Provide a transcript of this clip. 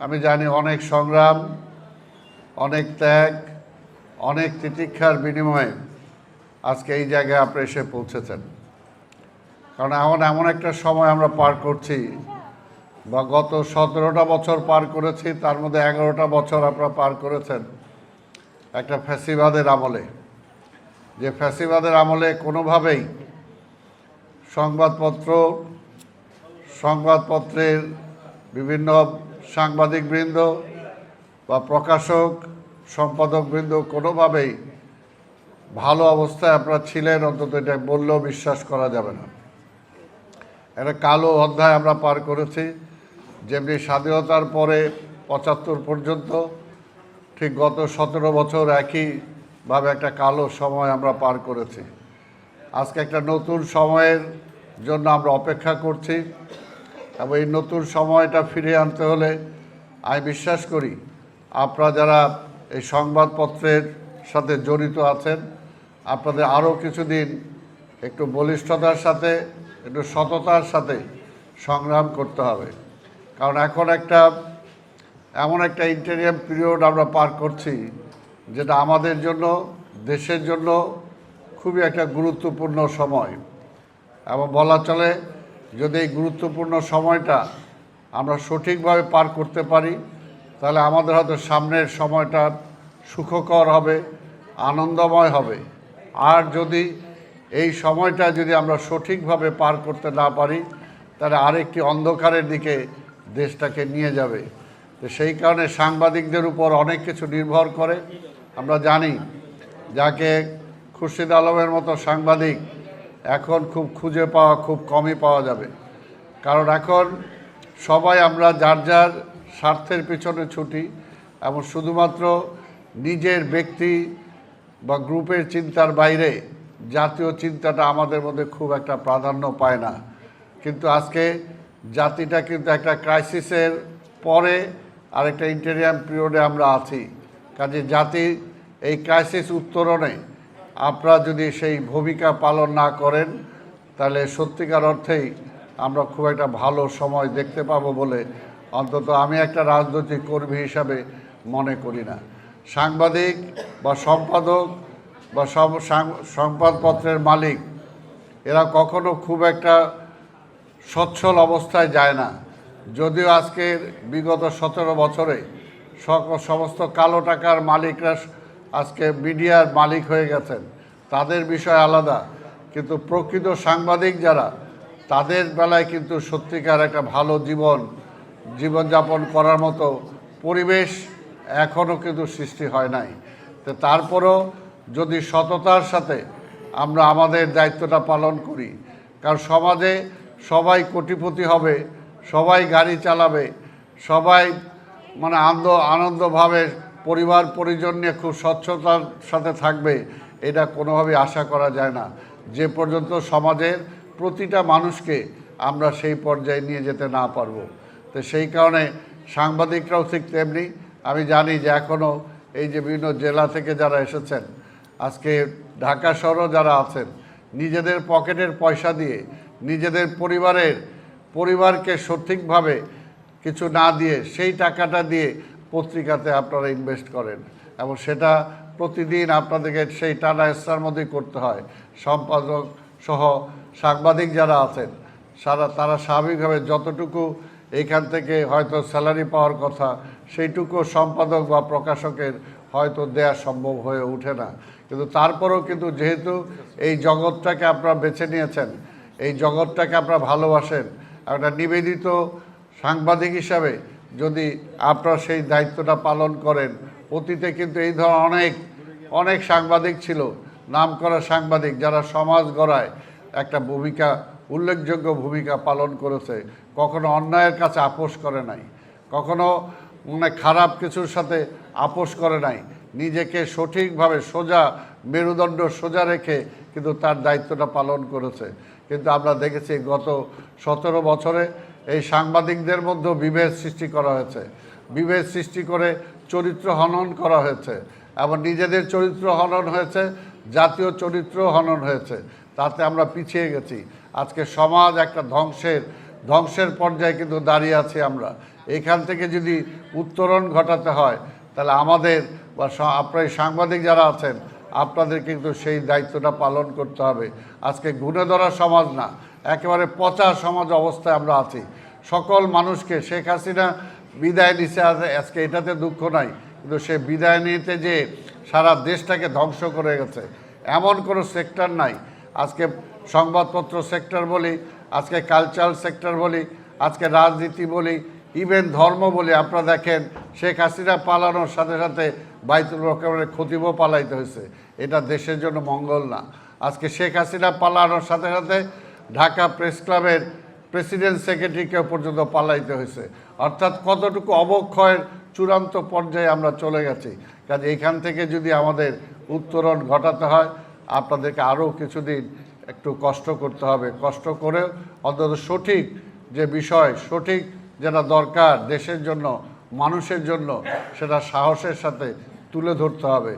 আমি জানি অনেক সংগ্রাম, অনেক ত্যাগ, অনেক তিতিক্ষার বিনিময়ে আজকে এই জায়গায় আপনি এসে পৌঁছেছেন। কারণ এমন এমন একটা সময় আমরা পার করছি বা গত সতেরোটা বছর পার করেছি, তার মধ্যে এগারোটা বছর আপনারা পার করেছেন একটা ফ্যাসিবাদের আমলে। যে ফ্যাসিবাদের আমলে কোনোভাবেই সংবাদপত্র, সংবাদপত্রের বিভিন্ন সাংবাদিকবৃন্দ বা প্রকাশক, সম্পাদকবৃন্দ কোনোভাবেই ভালো অবস্থায় আপনারা ছিলেন, অন্তত এটা বললেও বিশ্বাস করা যাবে না। একটা কালো অধ্যায় আমরা পার করেছি, যেমনি স্বাধীনতার পরে পঁচাত্তর পর্যন্ত, ঠিক গত সতেরো বছর একইভাবে একটা কালো সময় আমরা পার করেছি। আজকে একটা নতুন সময়ের জন্য আমরা অপেক্ষা করছি। এবং এই নতুন সময়টা ফিরিয়ে আনতে হলে আমি বিশ্বাস করি আপনারা যারা এই সংবাদপত্রের সাথে জড়িত আছেন, আপনাদের আরও কিছুদিন একটু বলিষ্ঠতার সাথে, একটু সততার সাথে সংগ্রাম করতে হবে। কারণ এখন একটা, এমন একটা ইন্টেরিয়াম পিরিয়ড আমরা পার করছি, যেটা আমাদের জন্য, দেশের জন্য খুবই একটা গুরুত্বপূর্ণ সময়। এবং বলা চলে যদি এই গুরুত্বপূর্ণ সময়টা আমরা সঠিকভাবে পার করতে পারি, তাহলে আমাদের হয়তো সামনের সময়টা সুখকর হবে, আনন্দময় হবে। আর যদি এই সময়টা যদি আমরা সঠিকভাবে পার করতে না পারি, তাহলে আরেকটি অন্ধকারের দিকে দেশটাকে নিয়ে যাবে। তো সেই কারণে সাংবাদিকদের উপর অনেক কিছু নির্ভর করে। আমরা জানি, যাকে খুরশিদ আলমের মতো সাংবাদিক এখন খুব খুঁজে পাওয়া, খুব কমই পাওয়া যাবে। কারণ এখন সবাই আমরা যার যার স্বার্থের পিছনে ছুটি এবং শুধুমাত্র নিজের ব্যক্তি বা গ্রুপের চিন্তার বাইরে জাতীয় চিন্তাটা আমাদের মধ্যে খুব একটা প্রাধান্য পায় না। কিন্তু আজকে জাতিটা কিন্তু একটা ক্রাইসিসের পরে আরেকটা ইন্টেরিয়াম পিরিয়ডে আমরা আছি। কাজে জাতি এই ক্রাইসিস উত্তরণে আপনারা যদি সেই ভূমিকা পালন না করেন, তাহলে সত্যিকার অর্থেই আমরা খুব একটা ভালো সময় দেখতে পাবো বলে অন্তত আমি একটা রাজনৈতিক কর্মী হিসাবে মনে করি না। সাংবাদিক বা সম্পাদক বা সংবাদপত্রের মালিক, এরা কখনো খুব একটা সচ্ছল অবস্থায় যায় না। যদিও আজকের বিগত সতেরো বছরে সমস্ত কালো টাকার মালিকরা আজকে মিডিয়ার মালিক হয়ে গেছেন। তাদের বিষয় আলাদা, কিন্তু প্রকৃত সাংবাদিক যারা, তাদের বেলায় কিন্তু সত্যিকার একটা ভালো জীবন, জীবনযাপন করার মতো পরিবেশ এখনও কিন্তু সৃষ্টি হয় নাই। তো তারপরও যদি সততার সাথে আমরা আমাদের দায়িত্বটা পালন করি, কারণ সমাজে সবাই কোটিপতি হবে, সবাই গাড়ি চালাবে, সবাই মানে আনন্দ, আনন্দভাবে পরিবার, পরিজন নিয়ে খুব স্বচ্ছতার সাথে থাকবে, এটা কোনোভাবেই আশা করা যায় না। যে পর্যন্ত সমাজের প্রতিটা মানুষকে আমরা সেই পর্যায়ে নিয়ে যেতে না পারব। তো সেই কারণে সাংবাদিকরাও ঠিক তেমনি, আমি জানি যে এখনও এই যে বিভিন্ন জেলা থেকে যারা এসেছেন, আজকে ঢাকা শহরও যারা আছেন, নিজেদের পকেটের পয়সা দিয়ে, নিজেদের পরিবারের, পরিবারকে সঠিকভাবে কিছু না দিয়ে, সেই টাকাটা দিয়ে পত্রিকাতে আপনারা ইনভেস্ট করেন এবং সেটা প্রতিদিন আপনাদেরকে সেই টানা এসার মধ্যেই করতে হয়। সম্পাদক সহ সাংবাদিক যারা আছেন, সারা, তারা স্বাভাবিকভাবে যতটুকু এইখান থেকে হয়তো স্যালারি পাওয়ার কথা, সেইটুকু সম্পাদক বা প্রকাশকের হয়তো দেয়া সম্ভব হয়ে ওঠে না। কিন্তু তারপরেও কিন্তু যেহেতু এই জগৎটাকে আপনারা বেছে নিয়েছেন, এই জগৎটাকে আপনারা ভালোবাসেন একটা নিবেদিত সাংবাদিক হিসাবে যদি আপনারা সেই দায়িত্বটা পালন করেন, অতীতে কিন্তু এই ধরনের অনেক অনেক সাংবাদিক ছিল নাম করা সাংবাদিক যারা সমাজ গড়ায় একটা ভূমিকা, উল্লেখযোগ্য ভূমিকা পালন করেছে, কখনো অন্যায়ের কাছে আপোষ করে নাই, কখনো মানে খারাপ কিছুর সাথে আপোষ করে নাই, নিজেকে সঠিকভাবে সোজা, মেরুদণ্ড সোজা রেখে কিন্তু তার দায়িত্বটা পালন করেছে। কিন্তু আমরা দেখেছি গত সতেরো বছরে এই সাংবাদিকদের মধ্যেও বিভেদ সৃষ্টি করা হয়েছে। বিভেদ সৃষ্টি করে চরিত্র হনন করা হয়েছে এবং নিজেদের চরিত্র হনন হয়েছে, জাতীয় চরিত্র হনন হয়েছে। তাতে আমরা পিছিয়ে গেছি। আজকে সমাজ একটা ধ্বংসের ধ্বংসের পর্যায়ে কিন্তু দাঁড়িয়ে আছি আমরা। এখান থেকে যদি উত্তরণ ঘটাতে হয়, তাহলে আমাদের বা আপনার সাংবাদিক যারা আছেন আপনাদের কিন্তু সেই দায়িত্বটা পালন করতে হবে। আজকে গুণে ধরা সমাজ না, একেবারে পচা সমাজ অবস্থায় আমরা আছি। সকল মানুষকে, শেখ হাসিনা বিদায় নিছে আজ- আজকে এটাতে দুঃখ নাই, কিন্তু সে বিদায় নিতে যে সারা দেশটাকে ধ্বংস করে গেছে, এমন কোনো সেক্টর নাই। আজকে সংবাদপত্র সেক্টর বলি, আজকে কালচারাল সেক্টর বলি, আজকে রাজনীতি বলি, ইভেন ধর্ম বলি, আপনারা দেখেন, শেখ হাসিনা পালানোর সাথে সাথে বাইতুল রহমানের খতিবও পালাইতে হয়েছে। এটা দেশের জন্য মঙ্গল না। আজকে শেখ হাসিনা পালানোর সাথে সাথে ঢাকা প্রেস ক্লাবের প্রেসিডেন্ট সেক্রেটারিকেও পর্যন্ত পালাইতে হয়েছে। অর্থাৎ কতটুকু অবক্ষয়ের চূড়ান্ত পর্যায়ে আমরা চলে গেছি। কাজে এখান থেকে যদি আমাদের উত্তরণ ঘটাতে হয়, আপনাদেরকে আরও কিছুদিন একটু কষ্ট করতে হবে। কষ্ট করেও অন্তত সঠিক যে বিষয়, সঠিক যেটা দরকার দেশের জন্য মানুষের জন্য সেটা সাহসের সাথে তুলে ধরতে হবে।